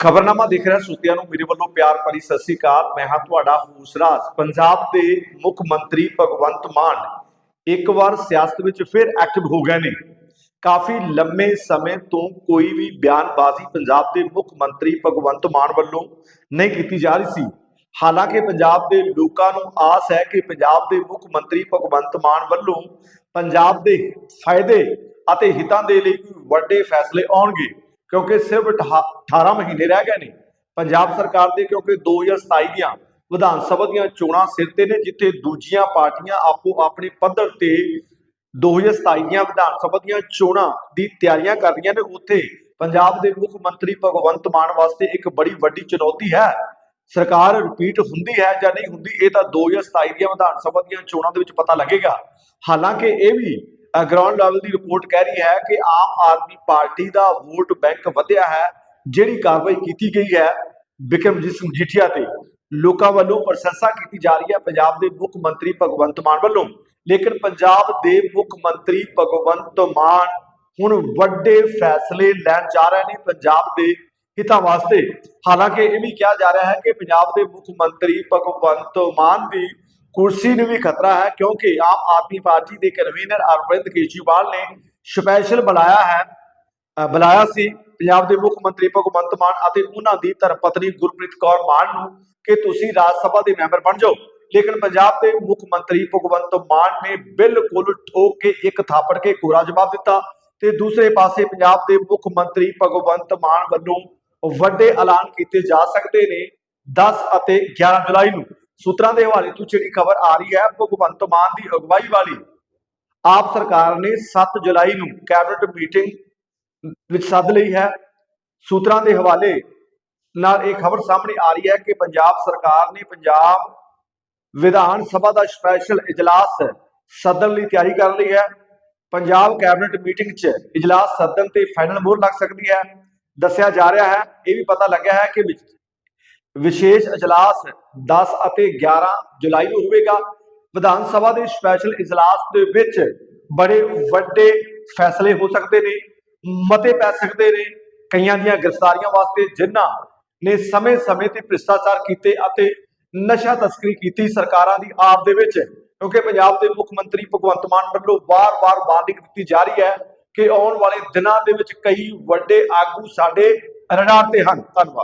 ਖਬਰਨਾਮਾ ਦੇਖ ਰਿਹਾ ਸਰੋਤਿਆਂ ਨੂੰ, ਮੇਰੇ ਵੱਲੋਂ ਪਿਆਰ ਭਰੀ ਸਤਿ ਸ੍ਰੀ ਅਕਾਲ। ਮੈਂ ਹਾਂ ਤੁਹਾਡਾ ਹੂਸਰਾਜ ਪੰਜਾਬ ਦੇ ਮੁੱਖ ਮੰਤਰੀ ਭਗਵੰਤ ਮਾਨ ਇੱਕ ਵਾਰ ਸਿਆਸਤ ਵਿੱਚ ਫਿਰ ਐਕਟਿਵ ਹੋ ਗਏ ਨੇ। ਕਾਫੀ ਲੰਮੇ ਸਮੇਂ ਤੋਂ ਕੋਈ ਵੀ ਬਿਆਨਬਾਜ਼ੀ ਪੰਜਾਬ ਦੇ ਮੁੱਖ ਮੰਤਰੀ ਭਗਵੰਤ ਮਾਨ ਵੱਲੋਂ ਨਹੀਂ ਕੀਤੀ ਜਾ ਰਹੀ ਸੀ। ਹਾਲਾਂਕਿ ਪੰਜਾਬ ਦੇ ਲੋਕਾਂ ਨੂੰ ਆਸ ਹੈ ਕਿ ਪੰਜਾਬ ਦੇ ਮੁੱਖ ਮੰਤਰੀ ਭਗਵੰਤ ਮਾਨ ਵੱਲੋਂ ਪੰਜਾਬ ਦੇ ਫਾਇਦੇ ਅਤੇ ਹਿੱਤਾਂ ਦੇ ਲਈ ਕੋਈ ਵੱਡੇ ਫੈਸਲੇ ਆਉਣਗੇ। ਕਿਉਂਕਿ ਸਿਰਫ ਅਠਾ- 18 ਮਹੀਨੇ ਰਹਿ ਗਏ ਨੇ। ਪੰਜਾਬ ਸਰਕਾਰ ਦੇ ਕਿਉਂਕਿ 2027 ਦੀਆਂ ਵਿਧਾਨ ਸਭਾ ਦੀਆਂ ਚੋਣਾਂ ਸਿਰ ਤੇ ਨੇ, ਜਿੱਥੇ ਦੂਜੀਆਂ ਪਾਰਟੀਆਂ ਆਪੋ ਆਪਣੇ ਪੱਧਰ ਤੇ 2027 ਦੀਆਂ ਵਿਧਾਨ ਸਭਾ ਦੀਆਂ ਚੋਣਾਂ ਦੀ ਤਿਆਰੀਆਂ ਕਰ ਰਹੀਆਂ ਨੇ। ਉੱਥੇ ਪੰਜਾਬ ਦੇ ਮੁੱਖ ਮੰਤਰੀ ਭਗਵੰਤ ਮਾਨ ਵਾਸਤੇ ਇੱਕ ਬੜੀ ਵੱਡੀ ਚੁਣੌਤੀ ਹੈ। ਸਰਕਾਰ ਰਿਪੀਟ ਹੁੰਦੀ ਹੈ ਜਾਂ ਨਹੀਂ ਹੁੰਦੀ, ਇਹ ਤਾਂ 2027 ਦੀਆਂ ਵਿਧਾਨ ਸਭਾ ਦੀਆਂ ਚੋਣਾਂ ਦੇ ਵਿੱਚ ਪਤਾ ਲੱਗੇਗਾ। ਹਾਲਾਂਕਿ ਇਹ ਵੀ ਗਰਾਊਂਡ ਲੈਵਲ ਦੀ ਰਿਪੋਰਟ ਕਹਿ ਰਹੀ ਹੈ ਕਿ ਆਮ ਆਦਮੀ ਪਾਰਟੀ ਦਾ ਵੋਟ ਬੈਂਕ ਵਧਿਆ ਹੈ, ਜਿਹੜੀ ਕਾਰਵਾਈ ਕੀਤੀ ਗਈ ਹੈ ਬਿਕਰਮਜੀਤ ਸਿੰਘ ਜੀਠੀਆ ਤੇ। ਲੋਕਾਂ ਵੱਲੋਂ ਪ੍ਰਸ਼ੰਸਾ ਕੀਤੀ ਜਾ ਰਹੀ ਹੈ ਪੰਜਾਬ ਦੇ ਮੁੱਖ ਮੰਤਰੀ ਭਗਵੰਤ ਮਾਨ ਵੱਲੋਂ। ਲੇਕਿਨ ਪੰਜਾਬ ਦੇ ਮੁੱਖ ਮੰਤਰੀ ਭਗਵੰਤ ਮਾਨ ਹੁਣ ਵੱਡੇ ਫੈਸਲੇ ਲੈਣ ਜਾ ਰਹੇ ਨੇ ਪੰਜਾਬ ਦੇ ਹਿੱਤਾਂ ਵਾਸਤੇ। ਹਾਲਾਂਕਿ ਇਹ ਵੀ ਕਿਹਾ ਜਾ ਰਿਹਾ ਹੈ ਕਿ ਪੰਜਾਬ ਦੇ ਮੁੱਖ ਮੰਤਰੀ ਭਗਵੰਤ ਮਾਨ ਦੀ ਕੁਰਸੀ ਨੂੰ ਵੀ ਖਤਰਾ ਹੈ, ਕਿਉਂਕਿ ਆਮ ਆਦਮੀ ਪਾਰਟੀ ਦੇ ਕਨਵੀਨਰ ਅਰਵਿੰਦ ਕੇਜਰੀਵਾਲ ਨੇ ਸਪੈਸ਼ਲ ਬੁਲਾਇਆ ਹੈ ਬੁਲਾਇਆ ਸੀ ਪੰਜਾਬ ਦੇ ਮੁੱਖ ਮੰਤਰੀ ਭਗਵੰਤ ਮਾਨ ਅਤੇ ਉਹਨਾਂ ਦੀ ਧਰਮਪਤਨੀ ਗੁਰਪ੍ਰੀਤ ਕੌਰ ਮਾਨ ਨੂੰ ਕਿ ਤੁਸੀਂ ਰਾਜ ਸਭਾ ਦੇ ਮੈਂਬਰ ਬਣ ਜਾਓ। ਲੇਕਿਨ ਪੰਜਾਬ ਦੇ ਮੁੱਖ ਮੰਤਰੀ ਭਗਵੰਤ ਮਾਨ ਨੇ ਬਿਲਕੁਲ ਠੋਕ ਕੇ ਇੱਕ ਥਾਪੜ ਕੇ ਕੋਰਾ ਜਵਾਬ ਦਿੱਤਾ ਤੇ ਦੂਸਰੇ ਪਾਸੇ ਪੰਜਾਬ ਦੇ ਮੁੱਖ ਮੰਤਰੀ ਭਗਵੰਤ ਮਾਨ ਵੱਲੋਂ ਵੱਡੇ ਐਲਾਨ ਕੀਤੇ ਜਾ ਸਕਦੇ ਨੇ 10 ਅਤੇ 11 ਜੁਲਾਈ ਨੂੰ। ਸੂਤਰਾਂ ਦੇ ਹਵਾਲੇ ਤੋਂ ਜਿਹੜੀ ਖਬਰ ਆ ਰਹੀ ਹੈ, ਭਗਵੰਤ ਮਾਨ ਦੀ ਅਗਵਾਈ ਵਾਲੀ। ਆਪ ਸਰਕਾਰ ਨੇ 7 ਜੁਲਾਈ ਨੂੰ ਕੈਬਨਿਟ ਮੀਟਿੰਗ ਵਿੱਚ ਸੱਦ ਲਈ ਹੈ। ਸੂਤਰਾਂ ਦੇ ਹਵਾਲੇ ਨਾਲ ਇਹ ਖਬਰ ਸਾਹਮਣੇ ਆ ਰਹੀ ਹੈ ਕਿ ਪੰਜਾਬ ਸਰਕਾਰ ਨੇ ਪੰਜਾਬ ਵਿਧਾਨ ਸਭਾ ਦਾ ਸਪੈਸ਼ਲ ਇਜਲਾਸ ਸੱਦਣ ਲਈ ਤਿਆਰੀ ਕਰ ਲਈ ਹੈ। ਪੰਜਾਬ ਕੈਬਨਿਟ ਮੀਟਿੰਗ 'ਚ ਇਜਲਾਸ ਸੱਦਣ ਤੇ ਫਾਈਨਲ ਮੋਹਰ ਲੱਗ ਸਕਦੀ ਹੈ। ਦੱਸਿਆ ਜਾ ਰਿਹਾ ਹੈ, ਇਹ ਵੀ ਪਤਾ ਲੱਗਿਆ ਹੈ ਕਿ ਵਿਸ਼ੇਸ਼ ਇਜਲਾਸ 10 ਅਤੇ 11 ਜੁਲਾਈ ਨੂੰ ਹੋਵੇਗਾ। ਵਿਧਾਨ ਸਭਾ ਦੇ ਸਪੈਸ਼ਲ ਇਜਲਾਸ ਦੇ ਵਿੱਚ ਬੜੇ ਵੱਡੇ ਫੈਸਲੇ ਹੋ ਸਕਦੇ ਨੇ, ਮਤੇ ਪੈ ਸਕਦੇ ਨੇ। ਕਈਆਂ ਦੀਆਂ ਗ੍ਰਿਫਤਾਰੀਆਂ ਵਾਸਤੇ ਜਿਨ੍ਹਾਂ ਨੇ ਸਮੇਂ-ਸਮੇਂ ਤੇ ਭ੍ਰਿਸ਼ਟਾਚਾਰ ਕੀਤੇ ਅਤੇ ਨਸ਼ਾ ਤਸਕਰੀ ਕੀਤੀ ਸਰਕਾਰਾਂ ਦੀ ਆਪ ਦੇ ਵਿੱਚ, ਕਿਉਂਕਿ ਪੰਜਾਬ ਦੇ ਮੁੱਖ ਮੰਤਰੀ ਭਗਵੰਤ ਮਾਨ ਵੱਲੋਂ ਵਾਰ-ਵਾਰ ਵਾਰਨਿੰਗ ਦਿੱਤੀ ਜਾ ਰਹੀ ਹੈ ਕਿ ਆਉਣ ਵਾਲੇ ਦਿਨਾਂ ਦੇ ਵਿੱਚ ਕਈ ਵੱਡੇ ਆਗੂ ਸਾਡੇ ਰਡਾਰ ਤੇ ਹਨ। ਧੰਨਵਾਦ।